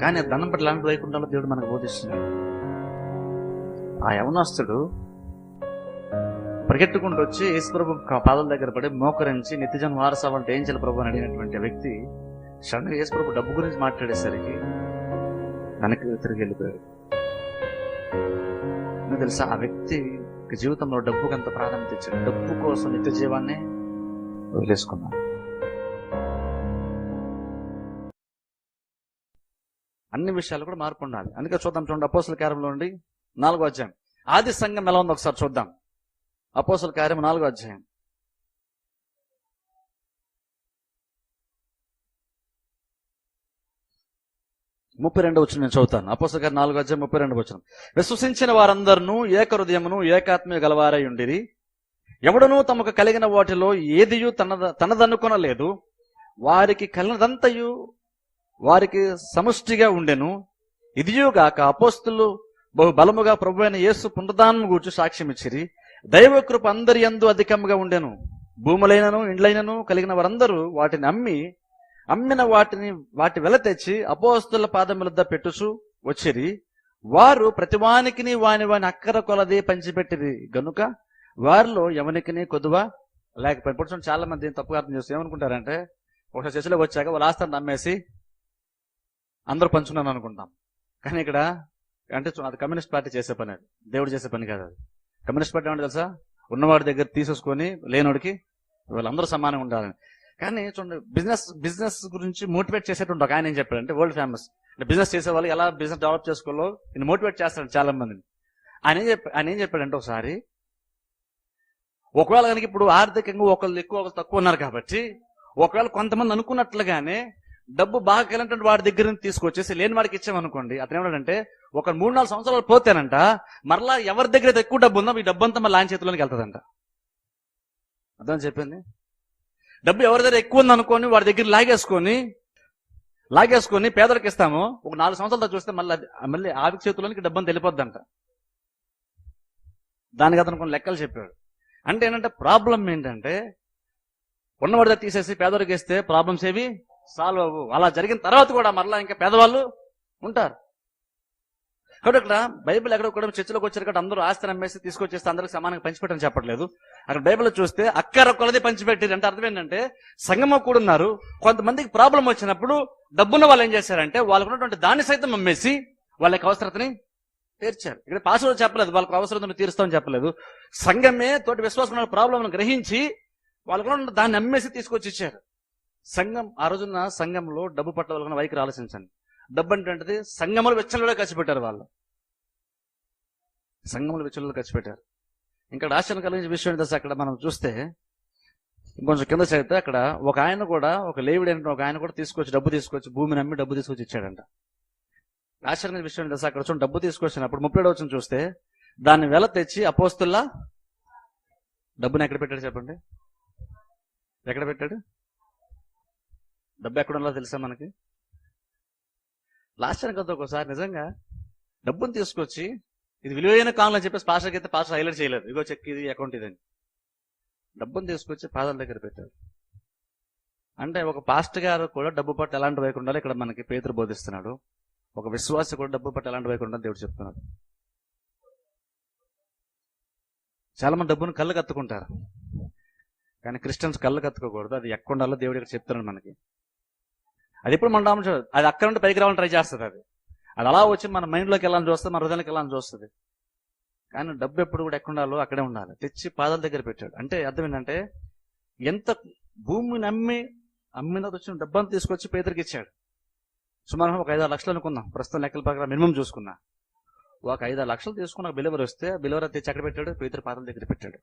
కానీ దండం పట్ల ఎలాంటి వైకుంఠంలో దేవుడు మనకు బోధిస్తున్నాడు. ఆ యవనాస్తుడు పరిగెట్టుకుంటూ వచ్చి యేసుప్రభు కా- పాదాల దగ్గర పడి మోకరించి నిత్యజన్ వారసవ్వాలంటే ఏం చేయాలి ప్రభు అని అడిగినటువంటి వ్యక్తి షణ్ యేసుప్రభు డబ్బు గురించి మాట్లాడేసరికి వెనక్కి తిరిగి వెళ్ళిపోయాడు. ఎందుకు తెలుసా? ఆ వ్యక్తి జీవితంలో డబ్బుకి అంత ప్రాధాన్యత ఇచ్చాడు? డబ్బు కోసం నిత్య జీవాన్ని వదిలేసుకున్నాను అన్ని విషయాలు కూడా మార్పు ఉండాలి అందుకే చూద్దాం చూడండి అపోసల కార్యంలో ఉండి నాలుగో అధ్యాయం. ఆది సంఘం ఎలా ఉందో ఒకసారి చూద్దాం. అపోసల కార్యం నాలుగో అధ్యాయం. ముప్పై రెండు వచ్చిన నేను చదువుతాను. అపోసల కార్యం నాలుగో అధ్యాయం ముప్పై రెండు వచ్చిన విశ్వసించిన వారందరూ ఏక హృదయమును ఏకాత్మీయ గలవారై ఉండిరి. ఎవడనూ తమకు కలిగిన వాటిలో ఏదియు తనద తనదనుకొనలేదు వారికి కలిగినదంతయు వారికి సమష్టిగా ఉండెను. ఇదియుగాక అపోస్తులు బహు బలముగా ప్రభు అయిన యేసు పునరుద్ధానం గూర్చి సాక్ష్యం ఇచ్చిరి దైవకృప అందరి ఎందు అధికముగా ఉండెను. భూములైనను ఇండ్లైనను కలిగిన వారందరూ వాటిని అమ్మి అమ్మిన వాటిని వాటి వెల తెచ్చి అపోస్తుల పాదములద్ద పెట్టుచు వచ్చిరి. వారు ప్రతివానికిని వాని వాని అక్కర కొలది పంచిపెట్టిరి. గనుక వారిలో ఎవనికిని కొద్దువ లేకపోయింది ఇప్పుడు చాలా మంది తప్పుగా అర్థం చేస్తారు ఏమనుకుంటారంటే ఒకసారి చర్చలోకి వచ్చాక వాళ్ళ ఆస్తాన్ని నమ్మేసి అందరూ పంచుకున్నాను అనుకుంటాం కానీ ఇక్కడ అంటే అది కమ్యూనిస్ట్ పార్టీ చేసే పని అది. దేవుడు చేసే పని కాదు అది. కమ్యూనిస్ట్ పార్టీ అంటే తెలుసా? ఉన్నవాడి దగ్గర తీసేసుకొని లేనోడికి వాళ్ళందరూ సమానంగా ఉండాలని. కానీ చూడండి బిజినెస్ బిజినెస్ గురించి మోటివేట్ చేసేటువంటి ఒక ఆయన ఏం చెప్పాడు అంటే వరల్డ్ ఫేమస్. అంటే బిజినెస్ చేసే వాళ్ళు ఎలా బిజినెస్ డెవలప్ చేసుకోవాలో నేను మోటివేట్ చేస్తాడు చాలా మందిని ఆయన ఏం చెప్పా ఆయన ఏం చెప్పాడంటే ఒకసారి ఒకవేళ కనుక ఇప్పుడు ఆర్థికంగా ఒకళ్ళు ఎక్కువ ఒకళ్ళు తక్కువ ఉన్నారు కాబట్టి ఒకవేళ కొంతమంది అనుకున్నట్లుగానే డబ్బు బాగా కలిగినటువంటి వాడి దగ్గర నుంచి తీసుకొచ్చేసి లేని వాడికి ఇచ్చామనుకోండి అతను ఏమన్నాడంటే ఒక మూడు నాలుగు సంవత్సరాలు పోతేనంట మరలా ఎవరి దగ్గర అయితే ఎక్కువ డబ్బు ఉందో ఈ డబ్బు అంతా మళ్ళీ ఆయన చేతిలోకి వెళ్తుందంట. అర్థం చెప్పింది? డబ్బు ఎవరి దగ్గర ఎక్కువ ఉంది అనుకోని వాడి దగ్గర లాగేసుకొని లాగేసుకొని పేదలకు ఇస్తాము ఒక నాలుగు సంవత్సరాలతో చూస్తే మళ్ళీ మళ్ళీ ఆవికి చేతిలోనికి డబ్బు అంతా వెళ్ళిపోద్దంట. దానికి అతను కొన్ని లెక్కలు చెప్పాడు. అంటే ఏంటంటే ప్రాబ్లం ఏంటంటే ఉన్నవాడి దగ్గర తీసేసి పేదవాడికి ఇస్తే ప్రాబ్లమ్స్ ఏవి? సాల్వ్ అవ్వు. అలా జరిగిన తర్వాత కూడా మరలా ఇంకా పేదవాళ్ళు ఉంటారు. కాబట్టి ఇక్కడ బైబిల్ ఎక్కడ కూడా చర్చలోకి వచ్చారు కాబట్టి అందరూ ఆస్తి నమ్మేసి తీసుకొచ్చేస్తే అందరికి సమానంగా పంచిపెట్టని చెప్పట్లేదు. అక్కడ బైబిల్ చూస్తే అక్కర కొలది పంచిపెట్టారు అంటే అర్థం ఏంటంటే సంగమ కూడా ఉన్నారు. కొంతమందికి ప్రాబ్లం వచ్చినప్పుడు డబ్బున్న వాళ్ళు ఏం చేశారంటే వాళ్ళకు ఉన్నటువంటి దాన్ని సైతం అమ్మేసి వాళ్ళకి అవసరతని తీర్చారు. ఇక్కడ పాస్వర్డ్ చెప్పలేదు వాళ్ళకి అవసరం తీరుస్తామని చెప్పలేదు. సంఘమే తోటి విశ్వాసం ప్రాబ్లం గ్రహించి వాళ్ళకు దాన్ని అమ్మేసి తీసుకొచ్చి ఇచ్చారు. సంఘం ఆ రోజున సంఘంలో డబ్బు పట్ల వైఖరి ఆలోచించండి. డబ్బు అంటే సంఘములు వెచ్చలలో ఖర్చు పెట్టారు వాళ్ళు. సంఘములు వెచ్చలలో ఖర్చు పెట్టారు ఇంకా ఆశ్చర్యం కలిగించే విషయం ఏంటంటే అక్కడ మనం చూస్తే కొంచెం కింద చదివితే అక్కడ ఒక ఆయన కూడా ఒక లేవిడ ఒక ఆయన కూడా తీసుకొచ్చి డబ్బు తీసుకొచ్చి భూమిని అమ్మి డబ్బు తీసుకొచ్చి ఇచ్చాడంట. ఆశ్చర్యమైన విషయం ఏంటంటే అక్కడ చూడండి డబ్బు తీసుకొచ్చినప్పుడు ముప్పై వచ్చిన చూస్తే దాన్ని వెల తెచ్చి అపోస్తుల్లా డబ్బుని ఎక్కడ పెట్టాడు చెప్పండి? ఎక్కడ పెట్టాడు? డబ్బు ఎక్కడ ఉండాలో తెలుసా మనకి? లాస్ట్ కదా ఒకసారి నిజంగా డబ్బుని తీసుకొచ్చి ఇది విలువైన కాలం అని చెప్పేసి పాస్టర్కి అయితే పాస్టర్ హైలైట్ చేయలేదు. ఇగో చెక్ ఇది అకౌంట్ ఇదని డబ్బుని తీసుకొచ్చి పాదాల దగ్గర పెట్టాడు అంటే ఒక పాస్టర్ గారు కూడా డబ్బు పట్టు ఎలాంటి వైపు ఉండాలి ఇక్కడ మనకి పేతురు బోధిస్తున్నాడు. ఒక విశ్వాసి కూడా డబ్బు పట్టు ఎలాంటి వైపు ఉండాలి దేవుడు చెప్తున్నాడు. చాలా మంది డబ్బును కళ్ళు కత్తుకుంటారు. కానీ క్రిస్టియన్స్ కళ్ళు కత్తుకోకూడదు. అది ఎక్కడ ఉండాలో దేవుడు ఇక్కడ చెప్తున్నాడు మనకి. అది ఎప్పుడు మన రామ అది అక్కడ నుండి పైకి రావాలని ట్రై చేస్తుంది అది. అది అలా వచ్చి మన మైండ్లోకి వెళ్ళాలని చూస్తుంది మన హృదయానికి వెళ్ళాలని చూస్తుంది. కానీ డబ్బు ఎప్పుడు కూడా ఎక్కడ ఉండాలో అక్కడే ఉండాలి. తెచ్చి పాదాల దగ్గర పెట్టాడు. అంటే అర్థం ఏంటంటే ఎంత భూమిని అమ్మి అమ్మిన వచ్చిన డబ్బంతా తీసుకొచ్చి పేదరికి ఇచ్చాడు. సుమారు ఒక ఐదారు లక్షలు అనుకుందాం. ప్రస్తుతం లెక్కల ప్రకారం మినిమం చూసుకున్నా. ఒక ఐదారు లక్షలు తీసుకున్న బిలివర్ వస్తే బిలివర్ తెచ్చి ఎక్కడ పెట్టాడు పేదరి పాదాల దగ్గర పెట్టాడు.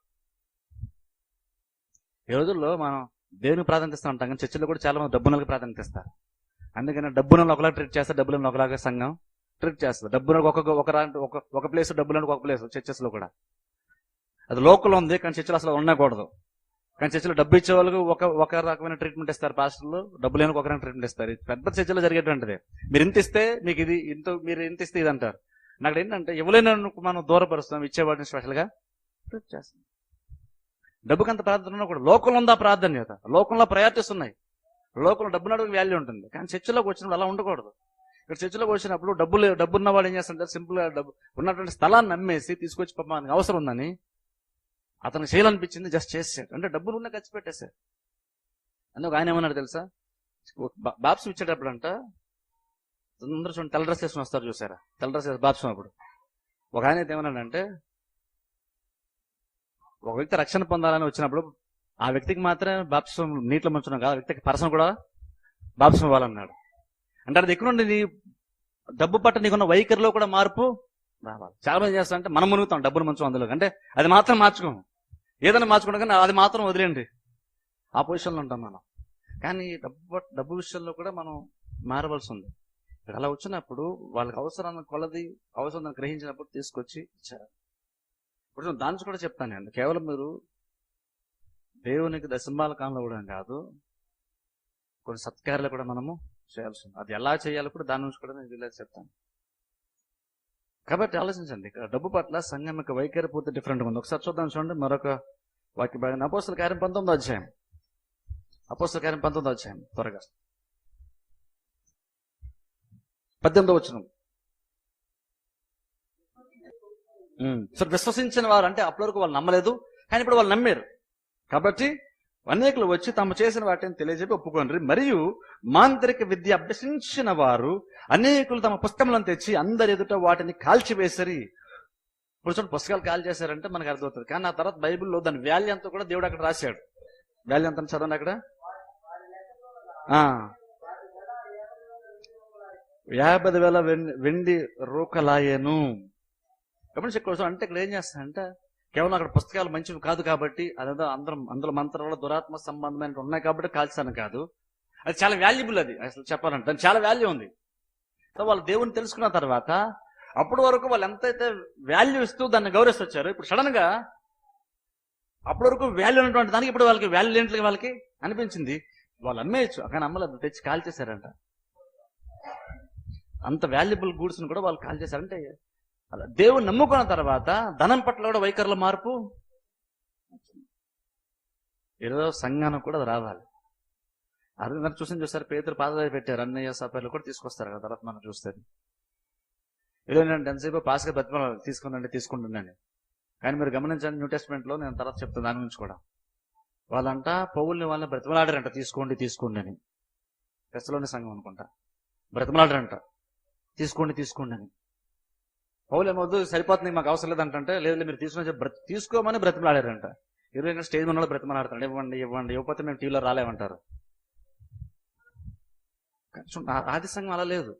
ఈ రోజుల్లో మనం దేవుని ప్రాధాన్యత ఇస్తాం అంటాం? కానీ చర్చిలో కూడా చాలా మంది డబ్బునలకు ప్రాధాన్యత ఇస్తారు. అందుకని డబ్బులను ఒకలా ట్రీట్ చేస్తే డబ్బులను ఒకలాగా సంఘం ట్రీట్ చేస్తారు డబ్బునకు ఒక ఒక ఒక ఒక ప్లేస్ డబ్బులను ఒక ప్లేస్ చర్చెస్లో కూడా. అది లోకల్ ఉంది కానీ చర్చలు అసలు ఉండకూడదు. కానీ చర్చలో డబ్బు ఇచ్చే వాళ్ళకి ఒక ఒక రకమైన ట్రీట్మెంట్ ఇస్తారు పాస్టర్లు. డబ్బు లేని ఒక రకమైన ట్రీట్మెంట్ ఇస్తారు. పెద్ద చర్చలో జరిగేటువంటిది. మీరు ఇంత ఇస్తే మీకు ఇది ఇంత మీరు ఇంత ఇస్తే ఇది అంటారు. నాకు ఏంటంటే ఇవ్వలేని మనం దూరపరుస్తాం ఇచ్చేవాడిని స్పెషల్గా ట్రీట్ చేస్తాం. డబ్బుకి అంత ప్రాధాన్యత ఉన్నా కూడా లోకంలో ఉందా ప్రాధాన్యత. లోకంలో ప్రయారిటీస్ ఉన్నాయి. లోకంలో డబ్బు వాల్యూ ఉంటుంది. కానీ చర్చలోకి వచ్చినప్పుడు అలా ఉండకూడదు. ఇక్కడ చర్చిలోకి వచ్చినప్పుడు డబ్బులు డబ్బు ఉన్నవాడు ఏం చేస్తాడంటే సింపుల్గా డబ్బు ఉన్నటువంటి స్థలాన్ని అమ్మేసి తీసుకొచ్చి పాప అవసరం ఉందని అతనికి చేయాలనిపించింది జస్ట్ చేసాడు అంటే డబ్బులు ఉన్న ఖర్చు పెట్టేశాడు. అందుకు ఆయన ఏమన్నాడు తెలుసా? బాప్స్ ఇచ్చేటప్పుడు అంట అందరూ చూడండి తెల్ల డ్రెస్ వేసుకుని వస్తారు చూసారా? తెల్ల డ్రెస్ బాప్సం బాప్స్ అప్పుడు. ఒక ఆయన అయితే ఏమన్నాడంటే ఒక వ్యక్తి రక్షణ పొందాలని వచ్చినప్పుడు ఆ వ్యక్తికి మాత్రమే బాప్సం నీటిలో ముంచున్నాం కాదు ఆ వ్యక్తికి పర్సన్ కూడా బాప్సం ఇవ్వాలన్నాడు. అంటే అది ఎక్కడ నుండి నీ డబ్బు పట్ల నీకున్న వైఖరిలో కూడా మార్పు రావాలి. చాలా మంది చేస్తా అంటే మనం మునుగుతాం డబ్బును మంచం అందులో అంటే అది మాత్రం మార్చుకోము. ఏదైనా మార్చుకుంటాం కానీ అది మాత్రం వదిలేండి ఆ పొజిషన్లో ఉంటాం మనం. కానీ డబ్బు డబ్బు విషయంలో కూడా మనం మారవలసి ఉంది. ఇక్కడ అలా వచ్చినప్పుడు వాళ్ళకి అవసరాన్ని కొలది అవసరం గ్రహించినప్పుడు తీసుకొచ్చి ఇచ్చారు. ఇప్పుడు దాని కూడా చెప్తాను నేను. కేవలం మీరు దేవునికి దశంబాల కాలంలో కూడా కాదు కొన్ని సత్కారాలు కూడా మనము చేయాల్సి ఉంది. అది ఎలా చేయాలో కూడా దాని నుంచి కూడా నేను వీళ్ళకి చెప్తాను. కాబట్టి ఆలోచించండి ఇక్కడ డబ్బు పట్ల సంఘం యొక్క వైఖరి పూర్తి డిఫరెంట్ ఉంది. ఒకసారి చూద్దాం చూడండి మరొక వాక్య భాగం. అపోస్తుల కార్యం పంతొమ్మిది అధ్యాయం. అపోస్తుల కార్యం పంతొమ్మిది అధ్యాయం త్వరగా. పద్దెనిమిదో వచ్చినాం సో విశ్వసించిన వారు అంటే అప్పటి వరకు వాళ్ళు నమ్మలేదు కానీ ఇప్పుడు వాళ్ళు నమ్మారు. కాబట్టి అనేకులు వచ్చి తాము చేసిన వాటిని తెలియజెప్పి ఒప్పుకోండి. మరియు మాంత్రిక విద్య అభ్యసించిన వారు అనేకులు తమ పుస్తకములను తెచ్చి అందరి ఎదుట వాటిని కాల్చివేసరి. ఇప్పుడు చూడండి పుస్తకాలు కాల్ చేశారంటే మనకు అర్థమవుతుంది. కానీ ఆ తర్వాత బైబిల్లో దాని వాల్యూ అంతా కూడా దేవుడు అక్కడ రాశాడు. వాల్యూ అంతా చదవండి అక్కడ? యాభై వేల వెండి రూకలాయను. గమనించి కోసం అంటే ఇక్కడ ఏం చేస్తారంటే కేవలం అక్కడ పుస్తకాలు మంచివి కాదు కాబట్టి అదేదో అందరం అందులో మంత్రాలు దురాత్మ సంబంధమైన ఉన్నాయి కాబట్టి కాల్చాను కాదు. అది చాలా వాల్యుబుల్ అది అసలు చెప్పాలంటే. దానికి చాలా వాల్యూ ఉంది. సో వాళ్ళు దేవుని తెలుసుకున్న తర్వాత అప్పటి వరకు వాళ్ళు ఎంతైతే వాల్యూ ఇస్తూ దాన్ని గౌరవిస్తూ వచ్చారు ఇప్పుడు సడన్గా అప్పటి వరకు వాల్యూ ఉన్నటువంటి దానికి ఇప్పుడు వాళ్ళకి వాల్యూ లేని వాళ్ళకి అనిపించింది. వాళ్ళు అమ్మేయచ్చు కానీ అమ్మలేదు తెచ్చి కాల్ చేశారంట అంత వాల్యుబుల్ గూడ్స్ కూడా వాళ్ళు కాల్ చేశారంటే అలా దేవుని నమ్ముకున్న తర్వాత ధనం పట్ల కూడా వైఖరుల మార్పు ఏదో సంఘానికి కూడా అది రావాలి. అది మనం చూసారు పేదలు పాదాలు పెట్టారు అన్నయ్య సపర్లు కూడా తీసుకొస్తారు కదా తర్వాత మనం చూస్తే. ఏదో నేను ఎంతసేపు పాస్గా బతిమాలి తీసుకుందండి తీసుకుంటున్నాను కానీ మీరు గమనించండి న్యూ టెస్ట్మెంట్లో నేను తర్వాత చెప్తాను దాని గురించి కూడా. వాళ్ళంట పౌల్ని వాళ్ళని బ్రతిమలాడారంట తీసుకోండి తీసుకోండి అని. టెస్ట్లోని సంఘం అనుకుంటా. బ్రతిమలాడారంట. తీసుకోండి తీసుకోండి అని. పౌలు వద్దు సరిపోతుంది మాకు అవసరం లేదంటే లేదు లేదు, మీరు తీసుకుని బ్రతి తీసుకోమని బ్రతిమలాడారంట. ఇరవై స్టేజ్ ఉన్న బ్రతిమలాడతాడు ఇవ్వండి ఇవ్వండి ఇవ్వకపోతే మేము టీవీలో రాలేమంటారు. ఆది సంఘం అలా లేదు.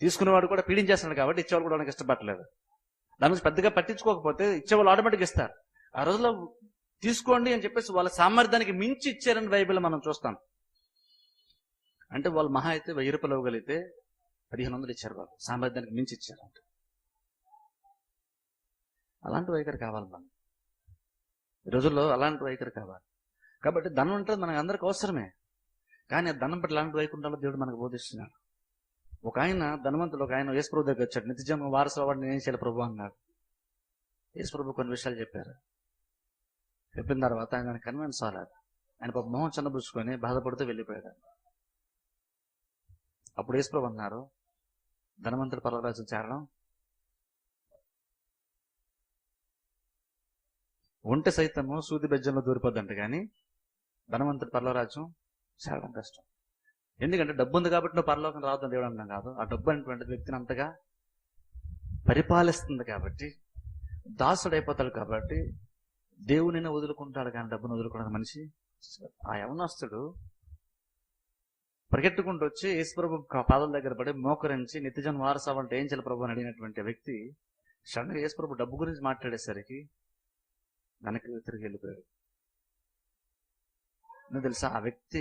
తీసుకునేవాడు కూడా పీడించేస్తున్నాడు కాబట్టి ఇచ్చేవాళ్ళు కూడా వాళ్ళకి ఇష్టపడలేదు దాని గురించి పెద్దగా పట్టించుకోకపోతే ఇచ్చేవాళ్ళు ఆటోమేటిక్ ఇస్తారు. ఆ రోజులో తీసుకోండి అని చెప్పేసి వాళ్ళ సామర్థ్యానికి మించి ఇచ్చారని బైబిల్ మనం చూస్తాం. అంటే వాళ్ళు మహా అయితే వెయ్యి రూపాయలు ఇవ్వగలిగితే పదిహేను వందలు ఇచ్చారు వాళ్ళు సామర్థ్యానికి మించి ఇచ్చారు అంట. అలాంటి వైఖరి కావాలి మనం. ఈ రోజుల్లో అలాంటి వైఖరి కావాలి. కాబట్టి ధనం అంటే మనకు అందరికి అవసరమే. కానీ ఆ ధనం పట్ల అలాంటి వైకుంఠంలో దేవుడు మనకు బోధిస్తున్నాడు. ఒక ఆయన ధనవంతుడు ఒక ఆయన యేసు ప్రభు దగ్గర వచ్చాడు. నిత్యజన్మ వారసులు వాడిని ఏం చేయాలి ప్రభు అన్నాడు. యేసు ప్రభు కొన్ని విషయాలు చెప్పారు. చెప్పిన తర్వాత ఆయన కన్విన్స్ అవ్వలేదు. ఆయన పాప మొహం చిన్నబుచ్చుకొని బాధపడుతూ వెళ్ళిపోయాడు. అప్పుడు యేసు ప్రభు అన్నారు ధనవంతుడు పర్వరాజు చేరడం. ఒంటె సైతము సూది బెజ్జంలో దూరిపోద్దంట కానీ ధనవంతుడు పర్వరాజు చేరడం కష్టం. ఎందుకంటే డబ్బు ఉంది కాబట్టి నువ్వు పరలోకం రావద్దని దేవుడు అన్నాం కాదు. ఆ డబ్బు అనేటువంటి వ్యక్తిని అంతగా పరిపాలిస్తుంది కాబట్టి దాసుడు అయిపోతాడు కాబట్టి దేవునిని వదులుకుంటాడు కానీ డబ్బును వదులుకున్న మనిషి ఆ యవనస్తుడు పరిగెట్టుకుంటూ వచ్చి యేసుప్రభు పాదాల దగ్గర పడి మోకరించి నిత్యజన్ వారసవ్వంటే ఏం చేయాలి ప్రభు అని అడిగినటువంటి వ్యక్తి సడన్గా యేసుప్రభు డబ్బు గురించి మాట్లాడేసరికి వెనక్కి తిరిగి వెళ్ళిపోయాడు. నువ్వు తెలుసా ఆ వ్యక్తి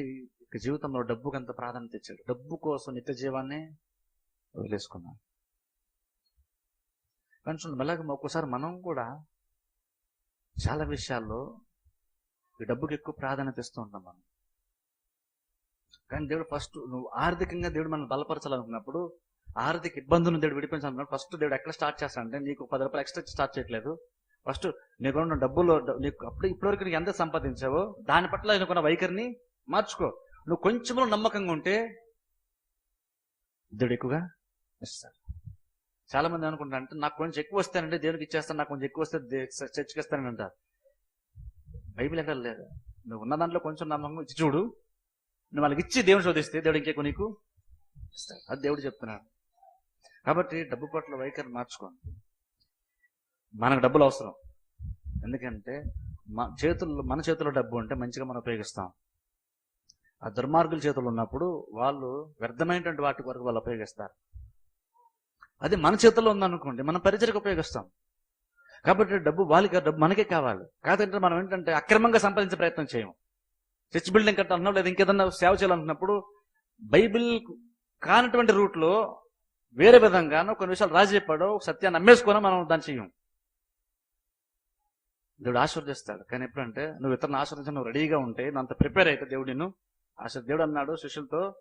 జీవితంలో డబ్బుకి అంత ప్రాధాన్యత ఇచ్చాడు? డబ్బు కోసం నిత్య జీవాన్ని వదిలేసుకున్నాను కానీ అలాగే ఒక్కోసారి మనం కూడా చాలా విషయాల్లో ఈ డబ్బుకి ఎక్కువ ప్రాధాన్యత ఇస్తూ ఉంటాం మనం. కానీ దేవుడు ఫస్ట్ నువ్వు ఆర్థికంగా దేవుడు మనం బలపరచాలనుకున్నప్పుడు ఆర్థిక ఇబ్బందులను దేవుడు విడిపించాలనుకున్నప్పుడు ఫస్ట్ దేవుడు ఎక్కడ స్టార్ట్ చేస్తాడంటే నీకు పది రూపాయలు ఎక్స్ట్రా స్టార్ట్ చేయట్లేదు. ఫస్ట్ నీకున్న డబ్బులో డబ్బులు నీకు అప్పుడు ఇప్పటివరకు నీకు ఎంత సంపాదించావో దాని పట్ల నీకున్న వైఖరిని మార్చుకో. నువ్వు కొంచెంలో నమ్మకంగా ఉంటే దేవుడు ఎక్కువగా ఇస్తాడు. చాలా మంది అనుకుంటారు అంటే నాకు కొంచెం ఎక్కువ వస్తానంటే దేవునికి ఇచ్చేస్తాను నాకు కొంచెం ఎక్కువ వస్తే దే- చర్చికి ఇస్తానని అంటారు బైబిల్ ఎక్కడ లేదు. నువ్వు ఉన్న దాంట్లో కొంచెం నమ్మకం ఇచ్చి చూడు నువ్వు వాళ్ళకి ఇచ్చి దేవుని శోధిస్తే దేవుడు ఇంకెక్కువ నీకు ఇస్తాడు. అది దేవుడు చెప్తున్నాడు. కాబట్టి డబ్బు పట్ల వైఖరి మార్చుకోండి. మనకు డబ్బులు అవసరం. ఎందుకంటే మన చేతుల్లో మన చేతిలో డబ్బు ఉంటే మంచిగా మనం ఉపయోగిస్తాం. ఆ దుర్మార్గుల చేతుల్లో ఉన్నప్పుడు వాళ్ళు వ్యర్థమైనటువంటి వాటి వరకు వాళ్ళు ఉపయోగిస్తారు. అది మన చేతుల్లో ఉందనుకోండి మనం పరిచయకు ఉపయోగిస్తాం. కాబట్టి డబ్బు వాళ్ళకి డబ్బు మనకే కావాలి. కాదంటే మనం ఏంటంటే అక్రమంగా సంపాదించే ప్రయత్నం చేయము. చర్చ్ బిల్డింగ్ కట్టాలన్నా లేదా ఇంకేదన్నా సేవ చేయాలనుకున్నప్పుడు బైబిల్ కానటువంటి రూట్లో వేరే విధంగానో కొన్ని విషయాలు రాజీ చెప్పాడో సత్యాన్ని అమ్మేసుకొని మనం దాన్ని చెయ్యం. దేవుడు ఆశీర్వదిస్తాడు. కానీ ఎప్పుడంటే నువ్వు ఇతరులను ఆశీర్వదించిన నువ్వు రెడీగా ఉంటే నువ్వు అంత ప్రిపేర్ అయితే దేవుడు నిన్ను ఆశీర్ దేవుడు అన్నాడు శిష్యులతో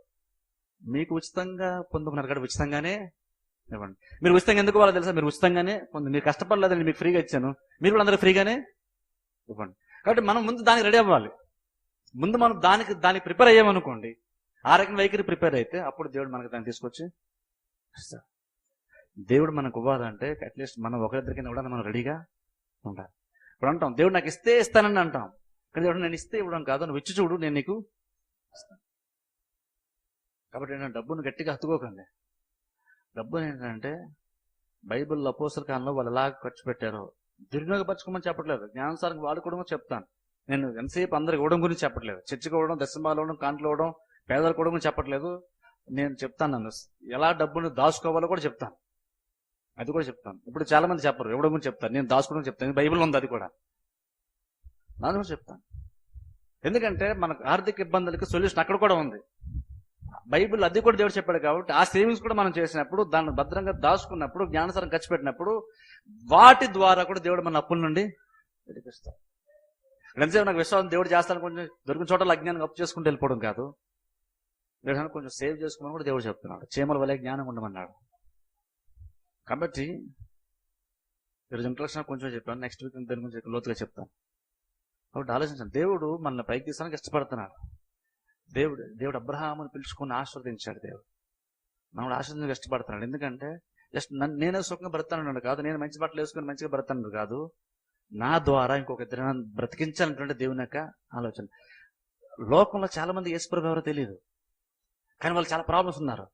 మీకు ఉచితంగా పొందుకున్నారు కాబట్టి ఉచితంగానే ఇవ్వండి. మీరు ఉచితంగా ఎందుకు వాళ్ళు తెలుసా? మీరు ఉచితంగానే పొంది మీరు కష్టపడలేదని మీకు ఫ్రీగా ఇచ్చాను. మీరు కూడా అందరూ ఫ్రీగానే ఇవ్వండి. కాబట్టి మనం ముందు దానికి రెడీ అవ్వాలి. ముందు మనం దానికి దానికి ప్రిపేర్ అయ్యామనుకోండి ఆ రకం వైఖరి ప్రిపేర్ అయితే అప్పుడు దేవుడు మనకు దాన్ని తీసుకొచ్చి ఇస్తాడు. దేవుడు మనకు ఇవ్వాలంటే అట్లీస్ట్ మనం ఒకరిద్దరికైనా కూడా మనం రెడీగా ఉండాలి. ఇప్పుడు అంటాం దేవుడు నాకు ఇస్తే ఇస్తానని అంటాం. కానీ దేవుడు నేను ఇస్తే ఇవ్వడం కాదు నువ్వు ఇచ్చి చూడు నేను నీకు కాబట్టి నేను డబ్బును గట్టిగా హత్తుకోకండి. డబ్బు ఏంటంటే బైబిల్ అపోసల కాలంలో వాళ్ళు ఎలా ఖర్చు పెట్టారో దుర్వినియోగపరచుకోమని చెప్పట్లేదు. జ్ఞానసారంగా వాడుకోవడమో చెప్తాను. నేను ఎంతసేపు అందరికి ఇవ్వడం గురించి చెప్పట్లేదు. చర్చికి ఇవ్వడం దశమాలు ఇవ్వడం కాంట్లు ఇవ్వడం పేదలకు ఇవ్వడం గురించి చెప్పట్లేదు. నేను చెప్తాను నన్ను. ఎలా డబ్బును దాచుకోవాలో కూడా చెప్తాను. అది కూడా చెప్తాను. ఇప్పుడు చాలా మంది చెప్పరు. ఇవ్వడం గురించి చెప్తాను నేను దాచుకోవడం చెప్తాను. బైబిల్ ఉంది అది కూడా. దాని కూడా చెప్తాను. ఎందుకంటే మనకు ఆర్థిక ఇబ్బందులకి సొల్యూషన్ అక్కడ కూడా ఉంది. బైబిల్ అది కూడా దేవుడు చెప్పాడు కాబట్టి ఆ సేవింగ్స్ కూడా మనం చేసినప్పుడు దాన్ని భద్రంగా దాచుకున్నప్పుడు జ్ఞానసరం ఖర్చు పెట్టినప్పుడు వాటి ద్వారా కూడా దేవుడు మన అప్పుల నుండి విడిపిస్తాడు. ఎంతసేపు నాకు విశ్వాసం దేవుడు చేస్తాను కొంచెం దొరికిన చోట అజ్ఞానం అప్పు చేసుకుంటూ వెళ్ళిపోవడం కాదు. లేదంటే కొంచెం సేవ్ చేసుకోమని కూడా దేవుడు చెప్తున్నాడు. చీమల వలె జ్ఞానం ఉండమన్నాడు. కాబట్టి ఈరోజు ఇంట్రొడక్షన్ కొంచెం చెప్పాను నెక్స్ట్ వీక్ దాని గురించి లోతుగా చెప్తాను. కాబట్టి ఆలోచించాను దేవుడు మనల్ని పైకి తీసానికి ఇష్టపడుతున్నాడు. దేవుడు దేవుడు అబ్రహాముని పిలుచుకుని ఆశీర్వదించాడు దేవుడు. మనల్ని ఆశీర్వదించడానికి ఇష్టపడుతున్నాడు. ఎందుకంటే జస్ట్ నన్ను నేనే సుఖంగా బ్రతానన్నాడు కాదు. నేను మంచి బట్టలు వేసుకొని మంచిగా బ్రతాను కాదు. నా ద్వారా ఇంకొక ఇద్దరు బ్రతికించాలన్నటువంటి దేవుని యొక్క ఆలోచన లోకంలో చాలా మంది యేసుప్రభు ఎవరో తెలియదు కానీ వాళ్ళు చాలా ప్రాబ్లమ్స్ ఉన్నారు.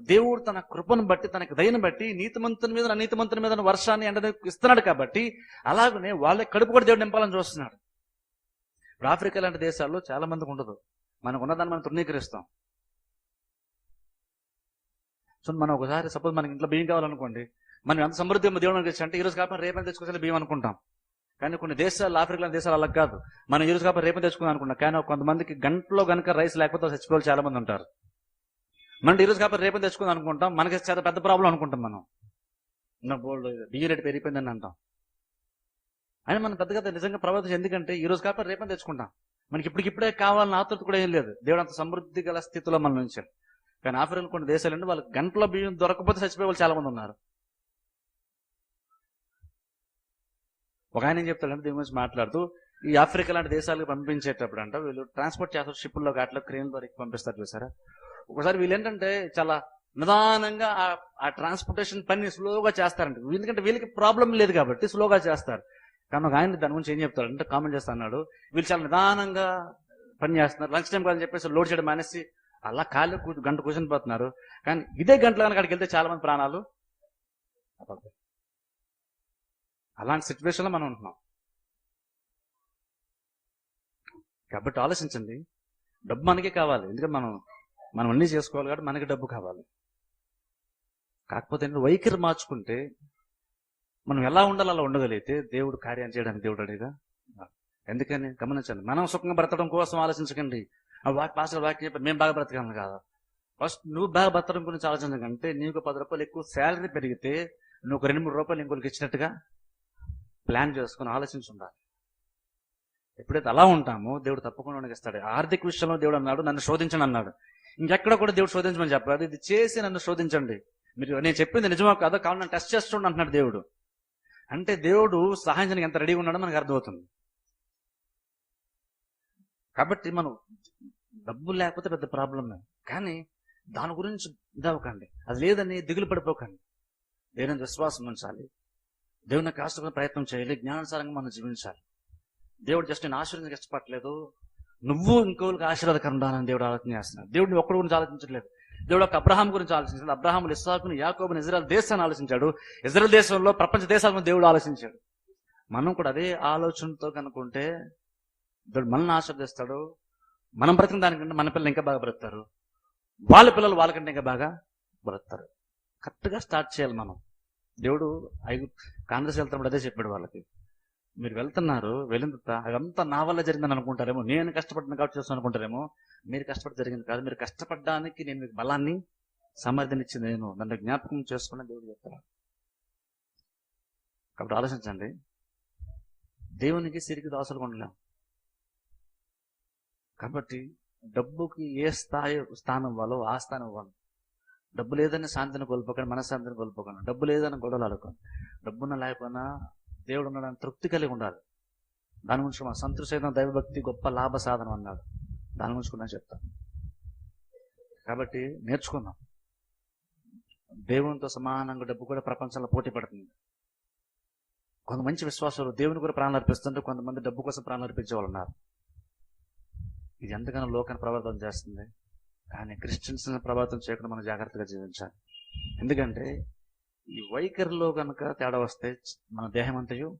దేవుడు తన కృపను బట్టి తనకి దయను బట్టి నీతిమంతుని మీద నీతిమంతుని మీద వర్షాన్ని ఎండ ఇస్తున్నాడు కాబట్టి అలాగనే వాళ్ళ కడుపు కూడా దేవుడు నింపాలని చూస్తున్నాడు. ఇప్పుడు ఆఫ్రికా లాంటి దేశాల్లో చాలా మందికి ఉండదు. మనకు ఉన్నదాన్ని మనం తృణీకరిస్తాం. సో మనం ఒకసారి సపోజ్ మనకి ఇంట్లో బియ్యం కావాలనుకోండి మనం ఎంత సమృద్ధి దేవుడు మనకి అంటే ఈరోజు కాకపోతే రేపని తెచ్చుకోవాలి బియ్యం అనుకుంటాం. కానీ కొన్ని దేశాలు ఆఫ్రికా దేశాలు అలా కాదు. మనం ఈరోజు కాబట్టి రేపు తెచ్చుకుందాం అనుకుంటాం కానీ కొంతమందికి గంటలో గనక రైస్ లేకపోతే చచ్చిపోవాలి చాలా మంది ఉంటారు. మనం ఈరోజు కాబట్టి రేపు తెచ్చుకుందాం అనుకుంటాం. మనకి చాలా పెద్ద ప్రాబ్లం అనుకుంటాం మనం. బోల్డ్ బియ్యం రేటు పెరిగిపోయిందని అంటాం. అయినా మనం పెద్దగా నిజంగా ప్రభావితం ఎందుకంటే ఈ రోజు కాకపోతే రేపని తెచ్చుకుంటాం. మనకి ఇప్పటికిప్పుడే కావాలన్న ఆతృత కూడా ఏం లేదు. దేవుడు అంత సమృద్ధి గల స్థితిలో మనం ఉంచాడు. కానీ ఆఫ్రికా కొన్ని దేశాలంటే వాళ్ళకి గంటలో బియ్యం దొరకకపోతే చచ్చిపోయే వాళ్ళు చాలా మంది ఉన్నారు. ఒక ఆయన ఏం చెప్తాడంటే దీని గురించి మాట్లాడుతూ ఈ ఆఫ్రికా లాంటి దేశాలకు పంపించేటప్పుడు అంట వీళ్ళు ట్రాన్స్పోర్ట్ చేస్తారు షిప్పుల్లో అట్లా క్రేన్ ద్వారా పంపిస్తారు చూసారా? ఒకసారి వీళ్ళు ఏంటంటే చాలా నిదానంగా ఆ- ట్రాన్స్పోర్టేషన్ పని స్లోగా చేస్తారంట. ఎందుకంటే వీళ్ళకి ప్రాబ్లం లేదు కాబట్టి స్లోగా చేస్తారు. కానీ ఒక ఆయన దాని గురించి ఏం చెప్తాడు అంటే కామెంట్ చేస్తున్నాడు వీళ్ళు చాలా నిదానంగా పని చేస్తున్నారు. లంచ్ టైం కాదని చెప్పేసి లోడ్ చేయడం మానేసి అలా కాళ్ళు గంట కూర్చొని పోతున్నారు. కానీ ఇదే గంటలో కనుక అక్కడికి వెళ్తే చాలా మంది ప్రాణాలు అలాంటి సిచ్యువేషన్లో మనం ఉంటున్నాం. కాబట్టి ఆలోచించండి. డబ్బు మనకే కావాలి. ఎందుకంటే మనం మనం అన్నీ చేసుకోవాలి కాబట్టి మనకి డబ్బు కావాలి. కాకపోతే ఏంటంటే వైఖరి మార్చుకుంటే మనం ఎలా ఉండాలో అలా ఉండగలిగితే దేవుడు కార్యం చేయడానికి దేవుడు అడిగా ఎందుకని? గమనించండి. మనం సుఖంగా బ్రతకడం కోసం ఆలోచించకండి. వాక్ పాస్టర్ వాక్యం చెప్పి మేము బాగా బ్రతకాలి కాదు. ఫస్ట్ నువ్వు బాగా బ్రతకడం గురించి ఆలోచించకంటే నీకు పది రూపాయలు ఎక్కువ శాలరీ పెరిగితే నువ్వు ఒక రెండు మూడు రూపాయలు ఇంకొకరికి ఇచ్చినట్టుగా ప్లాన్ చేసుకుని ఆలోచించి ఉండాలి ఎప్పుడైతే అలా ఉంటామో దేవుడు తప్పకుండా మనకి ఇస్తాడు ఆర్థిక విషయంలో దేవుడు అన్నాడు నన్ను శోధించండి అన్నాడు. ఇంకెక్కడ కూడా దేవుడు శోధించమని చెప్పాడు ఇది చేసి నన్ను శోధించండి. మీరు నేను చెప్పింది నిజమో కాదో కావాలి నన్ను టెస్ట్ చేస్తుండ అంటున్నాడు దేవుడు. అంటే దేవుడు సహాయం చేయడానికి ఎంత రెడీగా ఉన్నాడో మనకు అర్థమవుతుంది. కాబట్టి మనం డబ్బు లేకపోతే పెద్ద ప్రాబ్లం కానీ దాని గురించి ఇదవకండి అది లేదని దిగులు పడిపోకండి. దేవుని విశ్వాసం ఉంచాలి. దేవుని కాస్త ప్రయత్నం చేయాలి. జ్ఞానానుసారంగా మనం జీవించాలి. దేవుడు జస్ట్ నేను ఆశీర్వదించక ఇష్టపడలేదు నువ్వు ఇంకోళ్ళకి ఆశీర్వాదకరం దేవుడు ఆలోచన చేస్తున్నాడు. దేవుడిని ఒక్కడి గురించి ఆలోచించట్లేదు. దేవుడు ఒక అబ్రహాం గురించి ఆలోచించాడు. అబ్రహాములు ఇస్సాకుని యాకోబుని ఇజ్రాయల్ దేశాన్ని ఆలోచించాడు. ఇజ్రాయల్ దేశంలో ప్రపంచ దేశాలను దేవుడు ఆలోచించాడు. మనం కూడా అదే ఆలోచనతో కనుకుంటే దేవుడు మనల్ని ఆశీర్వదిస్తాడు. మనం బ్రతికిన దానికంటే మన పిల్లలు ఇంకా బాగా బ్రతుకుతారు. వాళ్ళ పిల్లలు వాళ్ళకంటే ఇంకా బాగా బ్రతుకుతారు. కరెక్ట్గా స్టార్ట్ చేయాలి మనం. దేవుడు ఐదు కాంగ్రెస్ వెళ్తున్నప్పుడు అదే చెప్పాడు వాళ్ళకి. మీరు వెళ్తున్నారు వెళ్ళిన తర్వాత అదంతా నా వల్ల జరిగిందని అనుకుంటారేమో నేను కష్టపడిన కాబట్టి చేస్తాను అనుకుంటారేమో మీరు కష్టపడి జరిగింది కాదు మీరు కష్టపడడానికి నేను మీకు బలాన్ని సమర్థనిచ్చింది నేను నన్ను జ్ఞాపకం చేసుకున్న దేవుడు చెప్తాను కాబట్టి ఆలోచించండి. దేవునికి సిరికి దాసులు ఉండలేం. కాబట్టి డబ్బుకి ఏ స్థాయి స్థానం ఇవ్వాలో ఆ స్థానం ఇవ్వాలి. డబ్బు లేదని శాంతిని కోల్పోకండి మనశ్శాంతిని కోల్పోకండి. డబ్బు లేదని గొడవలు ఆడుకోండి డబ్బున్న లేకపోయినా దేవుడు ఉన్నాడని తృప్తి కలిగి ఉండాలి. దాని గురించి మా సంతృష్టి దైవభక్తి గొప్ప లాభ సాధనం అన్నాడు. దాని గురించి కూడా చెప్తాను. కాబట్టి నేర్చుకుందాం. దేవునితో సమానంగా డబ్బు కూడా ప్రపంచంలో పోటీ పడుతుంది. కొంత మంచి విశ్వాసాలు దేవుని కూడా ప్రాణాలు అర్పిస్తుంటే కొంతమంది డబ్బు కోసం ప్రాణాలు అర్పించే వాళ్ళు ఉన్నారు. ఇది ఎంతగానో లోకాన్ని ప్రభావితం చేస్తుంది. కానీ క్రిస్టియన్స్ ప్రభావితం చేయకుండా మనం జాగ్రత్తగా జీవించాలి. ఎందుకంటే ఈ వైఖరిలో కనుక తేడా వస్తే మన దేహం అంతయు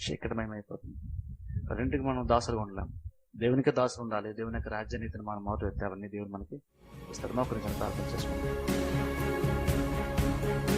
శీకటమయమైపోతుంది రెండుకి మనం దాసులుగా ఉండలేం. దేవునికి దాసులు ఉండాలి. దేవుని యొక్క రాజ్యనీతిని మనం మొదటి ఎత్తావన్నీ దేవుడు మనకి ఇస్తాడు. మోకరించి ప్రార్థన చేసుకుంటాం